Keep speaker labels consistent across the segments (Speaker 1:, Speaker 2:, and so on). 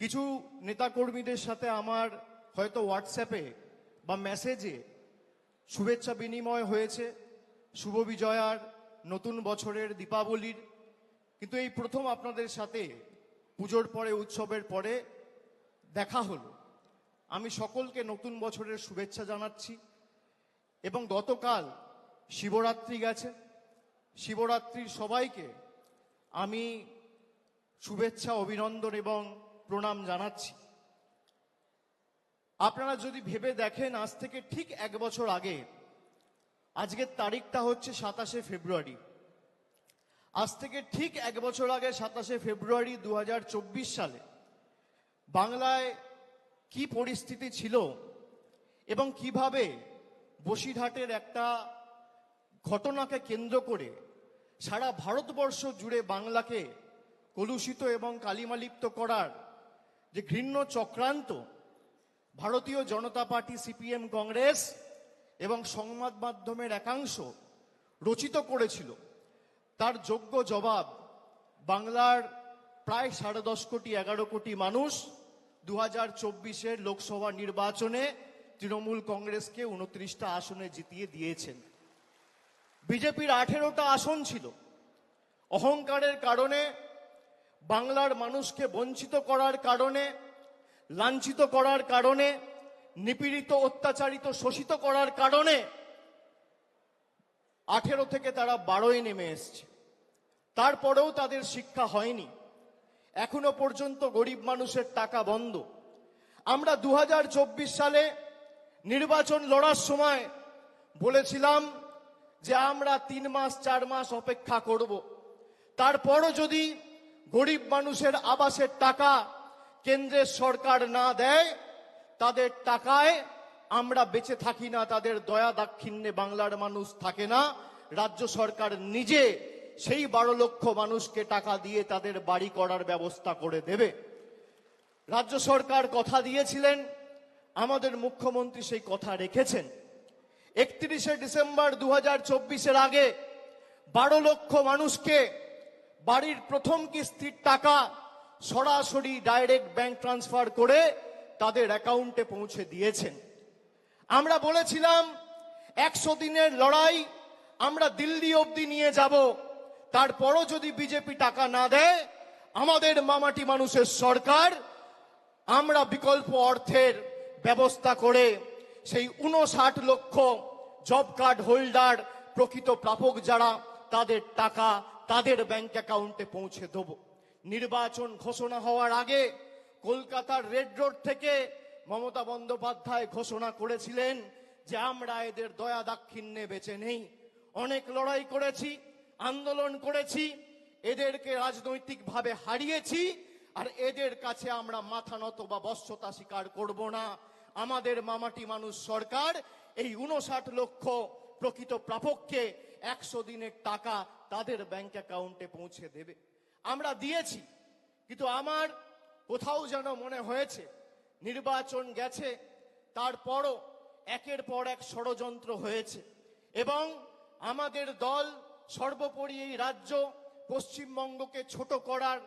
Speaker 1: কিছু নেতাকর্মীদের সাথে আমার হয়তো হোয়াটসঅ্যাপে বা মেসেজে শুভেচ্ছা বিনিময় হয়েছে। শুভ বিজয়ার নতুন বছরের দীপাবলির। কিন্তু এই প্রথম আপনাদের সাথে পুজোর পরে, উৎসবের পরে দেখা হলো। আমি সকলকে নতুন বছরের শুভেচ্ছা জানাচ্ছি এবং গতকাল শিবরাত্রি গেছে। শিবরাত্রির সবাইকে আমি শুভেচ্ছা, অভিনন্দন এবং প্রণাম জানাচ্ছি। আপনারা যদি ভেবে দেখেন, আজ থেকে ঠিক এক বছর আগে আজকের তারিখটা হচ্ছে সাতাশে ফেব্রুয়ারি। আজ থেকে ঠিক এক বছর আগে, সাতাশে ফেব্রুয়ারি দু হাজার চব্বিশ সালে, বাংলায় কি পরিস্থিতি ছিল এবং কীভাবে বসিরহাটের একটা ঘটনাকে কেন্দ্র করে সারা ভারতবর্ষ জুড়ে বাংলাকে কলুষিত এবং কালিমালিপ্ত করার যে ঘৃণ্য চক্রান্ত ভারতীয় জনতা পার্টি, সিপিএম, কংগ্রেস এবং সংবাদ মাধ্যমের একাংশ রচিত করেছিল। তার যোগ্য জবাব বাংলার প্রায় সাড়ে দশ কোটি, এগারো কোটি মানুষ দু হাজার চব্বিশের লোকসভা নির্বাচনে তৃণমূল কংগ্রেসকে উনত্রিশটা আসনে জিতিয়ে দিয়েছেন। বিজেপির আঠেরোটা আসন ছিল। অহংকারের কারণে বাংলার মানুষকে বঞ্চিত করার কারণে, লাঞ্ছিত করার কারণে, নিপীড়িত, অত্যাচারিত, শোষিত করার কারণে আঠেরো থেকে তারা বারোয় নেমে এসছে। তারপরেও তাদের শিক্ষা হয়নি। এখনও পর্যন্ত গরিব মানুষের টাকা বন্ধ। আমরা দু হাজার চব্বিশ সালে নির্বাচন লড়ার সময় বলেছিলাম যে আমরা তিন মাস, চার মাস অপেক্ষা করব। তারপরও যদি গরিব মানুষের আবাসের টাকা কেন্দ্রের সরকার না দেয়, তাদের টাকায় আমরা বেঁচে থাকি না, তাদের দয়া দাক্ষিণ্যে বাংলার মানুষ থাকে না। রাজ্য সরকার নিজে সেই বারো লক্ষ মানুষকে টাকা দিয়ে তাদের বাড়ি করার ব্যবস্থা করে দেবে। রাজ্য সরকার কথা দিয়েছিলেন, আমাদের মুখ্যমন্ত্রী সেই কথা রেখেছেন। একত্রিশে ডিসেম্বর দু হাজার আগে বারো লক্ষ মানুষকে বাড়ির প্রথম কিস্তির টাকা সরাসরি ডাইরেক্ট ব্যাংক ট্রান্সফার করে তাদের অ্যাকাউন্টে পৌঁছে দিয়েছেন। আমরা বলেছিলাম, একশো দিনের লড়াই, আমরা দিল্লি অবধি নিয়ে যাব, তারপরও যদি বিজেপি টাকা না দেয়, আমাদের মামাটি মানুষের সরকার, আমরা বিকল্প অর্থের ব্যবস্থা করে সেই উনষাট লক্ষ জব কার্ড হোল্ডার, প্রকৃত প্রাপক যারা, তাদের টাকা তাদের ব্যাংক অ্যাকাউন্টে পৌঁছে দেব। নির্বাচন ঘোষণা হওয়ার আগে কলকাতার রেড রোড থেকে মমতা বন্দ্যোপাধ্যায় ঘোষণা করেছিলেন যে আমরা এদের দয়া দাক্ষিণ্যে বেঁচে নেই। অনেক লড়াই করেছি, আন্দোলন করেছি, এদেরকে রাজনৈতিকভাবে হারিয়েছি, আর এদের কাছে আমরা মাথা নত বা বশ্যতা স্বীকার করব না। আমাদের মামাটি মানুষ সরকার এই উনষাট লক্ষ প্রকৃত প্রাপককে একশো দিনের টাকা তাদের ব্যাংক অ্যাকাউন্টে পৌঁছে দেবে। আমরা দিয়েছি, কিন্তু আমার কোথাও যেন মনে হয়েছে, নির্বাচন গেছে, তারপরও একের পর এক ষড়যন্ত্র হয়েছে। এবং আমাদের দল সর্বোপরি এই রাজ্য পশ্চিমবঙ্গকে ছোট করার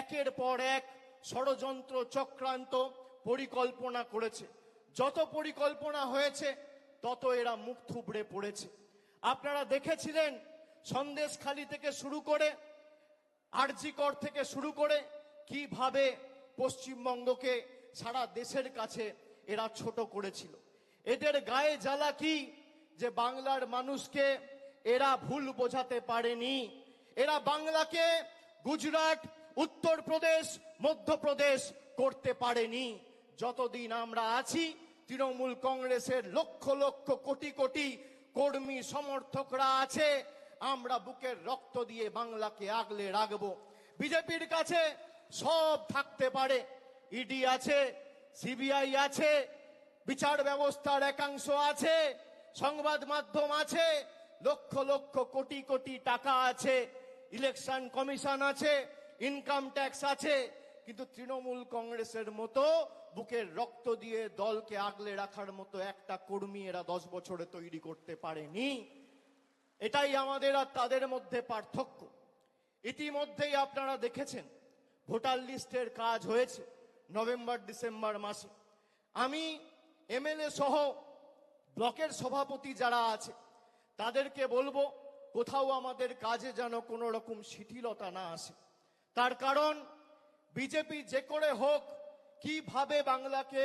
Speaker 1: একের পর এক ষড়যন্ত্র চক্রান্ত পরিকল্পনা করেছে। যত পরিকল্পনা হয়েছে, তত এরা মুখ থুবড়ে পড়েছে। আপনারা দেখেছিলেন সন্দেশখালি থেকে শুরু করে আরজিকর থেকে শুরু করে কীভাবে পশ্চিমবঙ্গকে সারা দেশের কাছে এরা ছোট করেছিল। এদের গায়ে জ্বালা কি? যে বাংলার মানুষকে এরা ভুল বোঝাতে পারেনি। এরা বাংলাকে গুজরাট, উত্তরপ্রদেশ, মধ্যপ্রদেশ করতে পারেনি। যতদিন আমরা আছি, তৃণমূল কংগ্রেসের লক্ষ লক্ষ কোটি কোটি কর্মী সমর্থকরা আছে, আমরা বুকের রক্ত দিয়ে বাংলাকে আগলে রাখব। বিজেপির কাছে সব থাকতে পারে। ইডি আছে, সিবিআই আছে, বিচার ব্যবস্থার একাংশ আছে, সংবাদ মাধ্যম আছে, লক্ষ লক্ষ কোটি কোটি টাকা আছে, ইলেকশন কমিশন আছে, ইনকাম ট্যাক্স আছে কিন্তু তৃণমূল কংগ্রেসের মতো বুকের রক্ত দিয়ে দলকে আগলে রাখার মতো একটা কর্মী এরা দশ বছরে তৈরি করতে পারেনি। এটাই আমাদের আর তাদের মধ্যে পার্থক্য। ইতিমধ্যেই আপনারা দেখেছেন, ভোটার লিস্টের কাজ হয়েছে নভেম্বর, ডিসেম্বর মাসে। আমি এমএলএ সহ ব্লকের সভাপতি যারা আছে, তাদেরকে বলব, কোথাও আমাদের কাজে যেন কোনো রকম শিথিলতা না আসে। তার কারণ বিজেপি যে করে হোক, কীভাবে বাংলাকে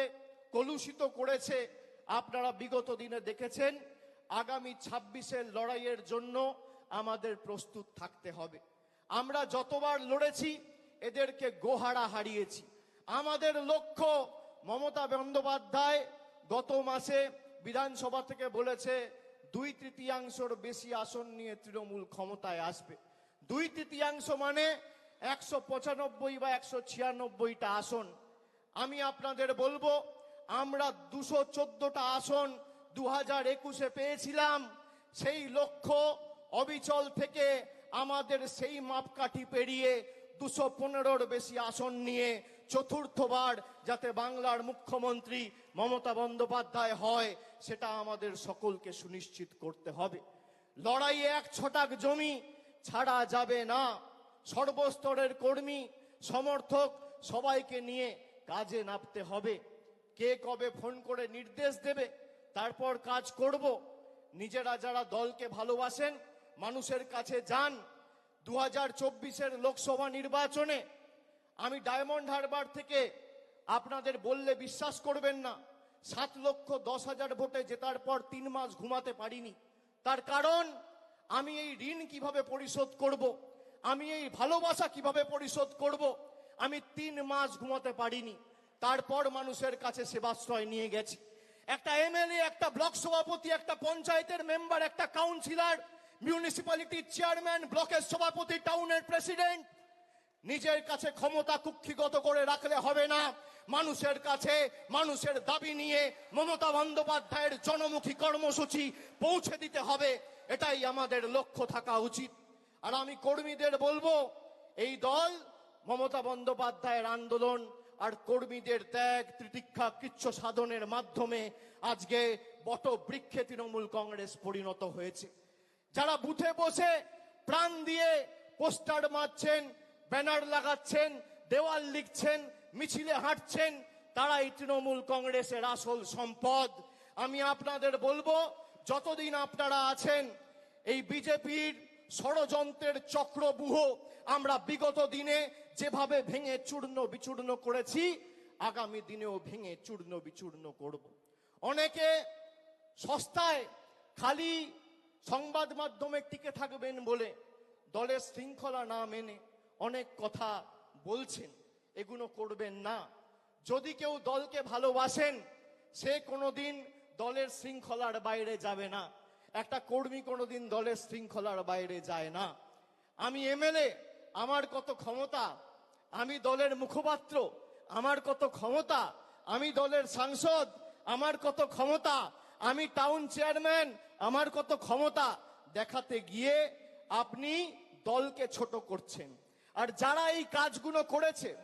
Speaker 1: কলুষিত করেছে, আপনারা বিগত দিনে দেখেছেন। আগামী ছাব্বিশের লড়াইয়ের জন্য আমাদের প্রস্তুত থাকতে হবে। আমরা যতবার লড়েছি, এদেরকে গোহারা হারিয়েছি। আমাদের লক্ষ্য মমতা বন্দ্যোপাধ্যায় গত মাসে বিধানসভা থেকে বলেছে, দুই তৃতীয়াংশর বেশি আসন নিয়ে তৃণমূল ক্ষমতায় আসবে। দুই তৃতীয়াংশ মানে একশো পঁচানব্বই বা একশো ছিয়ানব্বইটা আসন। আমি আপনাদের বলব, আমরা দুশো চোদ্দটা আসন দু হাজার একুশে পেয়েছিলাম। সেই লক্ষ্য অবিচল থেকে আমাদের সেই মাপকাঠি পেরিয়ে দুশো পনেরোর বেশি আসন নিয়ে চতুর্থবার যাতে বাংলার মুখ্যমন্ত্রী মমতা বন্দ্যোপাধ্যায় হয়, সেটা আমাদের সকলকে সুনিশ্চিত করতে হবে। লড়াইয়ে এক ছটাক জমি ছাড়া যাবে না। সর্বস্তরের কর্মী, সমর্থক সবাইকে নিয়ে কাজে নামতে হবে। কে কবে ফোন করে নির্দেশ দেবে, তারপর কাজ করব। নিজেরা যারা দলকে ভালোবাসেন, মানুষের কাছে যান। দু হাজার লোকসভা নির্বাচনে আমি ডায়মন্ড হারবার থেকে আপনাদের বললে বিশ্বাস করবেন না, সাত লক্ষ দশ হাজার ভোটে জেতার পর তিন মাস ঘুমাতে পারিনি। তার কারণ, আমি এই ঋণ কীভাবে পরিশোধ করব। আমি এই ভালোবাসা কীভাবে পরিশোধ করব। আমি তিন মাস ঘুমাতে পারিনি। তারপর মানুষের কাছে সেবাশ্রয় নিয়ে গেছি। একটা এমএলএ, একটা ব্লক সভাপতি, একটা পঞ্চায়েতের মেম্বার, একটা কাউন্সিলর মিউনিসিপ্যালিটির চেয়ারম্যান ব্লকের সভাপতি টাউনের প্রেসিডেন্ট নিজের কাছে ক্ষমতা কুক্ষিগত করে রাখলে হবে না। মানুষের কাছে, মানুষের দাবি নিয়ে মমতা বন্দ্যোপাধ্যায়ের জনমুখী কর্মসূচি পৌঁছে দিতে হবে। এটাই আমাদের লক্ষ্য থাকা উচিত। আর আমি কর্মীদের বলব, এই দল মমতা বন্দ্যোপাধ্যায়ের আন্দোলন আর কর্মীদের ত্যাগ, তিতিক্ষা, কৃচ্ছ সাধনের মাধ্যমে আজকে বট বৃক্ষে তৃণমূল কংগ্রেস পরিণত হয়েছে। যারা বুথে বসে প্রাণ দিয়ে পোস্টার মারছেন, ব্যানার লাগাচ্ছেন, দেওয়াল লিখছেন, মিছিলে হাঁটছেন, তারাই তৃণমূল কংগ্রেসের আসল সম্পদ। আমি আপনাদের বলব, যতদিন আপনারা আছেন, এই বিজেপির ষড়যন্ত্রের চক্রবুহ আমরা বিগত দিনে যেভাবে ভেঙে চূর্ণ বিচূর্ণ করেছি, আগামী দিনেও ভেঙে চূর্ণ বিচূর্ণ করব। অনেকে সস্তায় খালি সংবাদ মাধ্যমে টিকে থাকবেন বলে দলের শৃঙ্খলা না মেনে অনেক কথা বলছেন এগুলো করবেন না। যদি কেউ দলকে ভালোবাসেন, সে কোনোদিন দলের শৃঙ্খলার বাইরে যাবে না। একটা কর্মী কোনোদিন দলের শৃঙ্খলার বাইরে যায় না। আমি এমএলএ, আমার কত ক্ষমতা? আমি দলের মুখপাত্র, আমার কত ক্ষমতা? আমি দলের সাংসদ, আমার কত ক্ষমতা? আমি টাউন চেয়ারম্যান, আমার কত ক্ষমতা? দেখাতে গিয়ে আপনি দলকে ছোট করছেন। আর যারা এই কাজগুলো করেছে,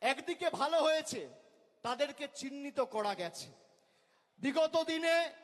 Speaker 1: একদিকে ভালো হয়েছে, তাদেরকে চিহ্নিত করা গেছে। বিগত দিনে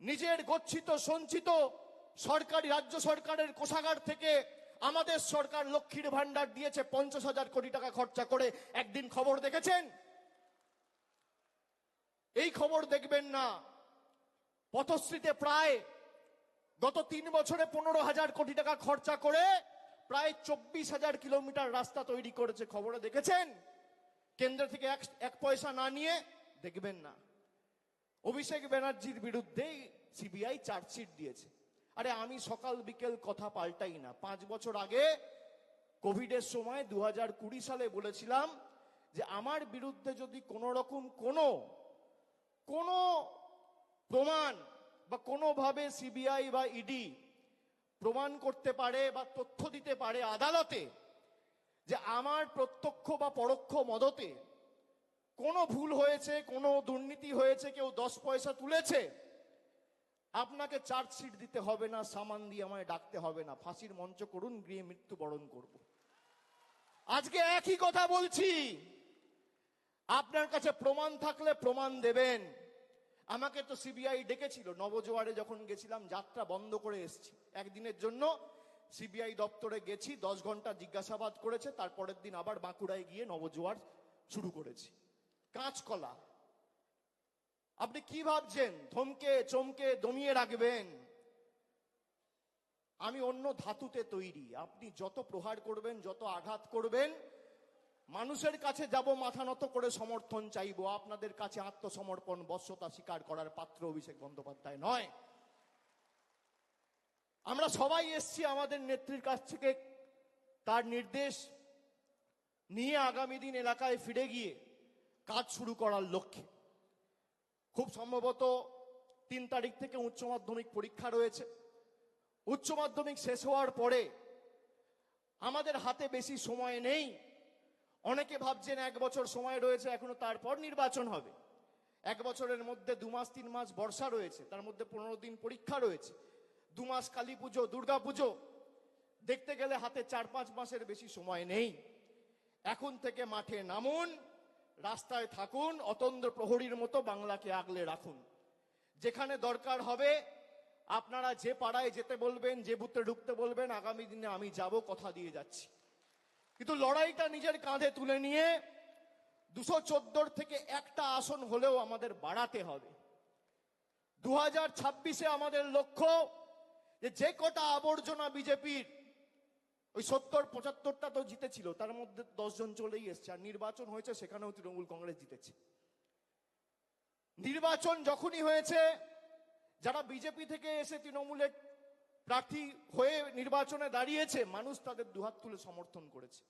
Speaker 1: নিজের গচ্ছিত, সঞ্চিত সরকারি, রাজ্য সরকারের কোষাগার থেকে আমাদের সরকার লক্ষ্মীর ভান্ডার দিয়েছে পঞ্চাশ হাজার কোটি টাকা খরচা করে। একদিন খবর দেখেছেন? এই খবর দেখবেন না। পথশ্রীতে প্রায় গত তিন বছরে পনেরো হাজার কোটি টাকা খরচা করে প্রায় চব্বিশ হাজার কিলোমিটার রাস্তা তৈরি করেছে। খবরে দেখেছেন? কেন্দ্র থেকে এক এক পয়সা না নিয়ে দেখবেন না। অভিষেক ব্যানার্জির বিরুদ্ধেই সিবিআই চার্জশিট দিয়েছে। আরে আমি সকাল বিকেল কথা পাল্টাই না। পাঁচ বছর আগে কোভিডের সময় দু হাজার কুড়ি সালে বলেছিলাম যে আমার বিরুদ্ধে যদি কোনো রকম কোনো কোনো প্রমাণ বা কোনোভাবে সিবিআই বা ইডি প্রমাণ করতে পারে বা তথ্য দিতে পারে আদালতে যে আমার প্রত্যক্ষ বা পরোক্ষ মদতে কোনো ভুল হয়েছে, কোনো দুর্নীতি হয়েছে, কেউ দশ পয়সা তুলেছে, আপনাকে চার্জশিট দিতে হবে না, সামান দিয়ে আমায় ডাকতে হবে না। ফাঁসির মঞ্চ করুন, গৃহে মৃত্যুবরণ করব। আজকে একই কথা বলছি। আপনার কাছে প্রমাণ থাকলে প্রমাণ দেবেন। আমাকে তো সিবিআই ডেকেছিল, নবজোয়ারে যখন গেছিলাম, যাত্রা বন্ধ করে এসেছি। একদিনের জন্য সিবিআই দপ্তরে গেছি, দশ ঘণ্টা জিজ্ঞাসাবাদ করেছে, তারপরের দিন আবার বাঁকুড়ায় গিয়ে নবজোয়ার শুরু করেছি। কাঁচকলা। আপনি কি ভাবছেন? থমকে চমকে দমিয়ে রাখবেন। আমি অন্য ধাতুতে তৈরি। আপনি যত প্রহার করবেন, যত আঘাত করবেন, মানুষের কাছে যাব, মাথা নত করে সমর্থন চাইব। আপনাদের কাছে আত্মসমর্পণ, বশ্যতা স্বীকার করার পাত্র অভিষেক বন্দ্যোপাধ্যায় নয়। আমরা সবাই এসছি আমাদের নেত্রীর কাছ থেকে। তার নির্দেশ নিয়ে আগামী দিন এলাকায় ফিরে গিয়ে কাজ শুরু করার লক্ষ্যে। খুব সম্ভবত তিন তারিখ থেকে উচ্চ মাধ্যমিক পরীক্ষা রয়েছে। উচ্চ মাধ্যমিক শেষ হওয়ার পরে আমাদের হাতে বেশি সময় নেই। অনেকে ভাবছেন এক বছর সময় রয়েছে, এখনও তারপর নির্বাচন হবে। এক বছরের মধ্যে দু মাস, তিন মাস বর্ষা রয়েছে, তার মধ্যে পনেরো দিন পরীক্ষা রয়েছে। দু মাস কালী পুজো, দুর্গা পুজো, দেখতে গেলে হাতে চার পাঁচ মাসের বেশি সময় নেই। এখন থেকে মাঠে নামুন। রাস্তায় থাকুন, অতন্দ্র প্রহরীর মতো বাংলাকে আগলে রাখুন। যেখানে দরকার হবে, আপনারা যে পাড়ায় যেতে বলবেন, যে বুথে ঢুকতে বলবেন, আগামী দিনে আমি যাব, কথা দিয়ে যাচ্ছি। কিন্তু লড়াইটা নিজের কাঁধে তুলে নিয়ে দুশো চোদ্দোর থেকে একটা আসন হলেও আমাদের বাড়াতে হবে। দু হাজার ছাব্বিশে আমাদের লক্ষ্য যে যে কটা আবর্জনা বিজেপির ওই সত্তর, পঁচাত্তরটা তো জিতেছিল, তার মধ্যে দশজন চলেই এসছে, আর নির্বাচন হয়েছে, সেখানেও তৃণমূল কংগ্রেস জিতেছে। নির্বাচন যখনই হয়েছে, যারা বিজেপি থেকে এসে তৃণমূলের প্রার্থী হয়ে নির্বাচনে দাঁড়িয়েছে, মানুষ তাদের দুহাত তুলে সমর্থন করেছে।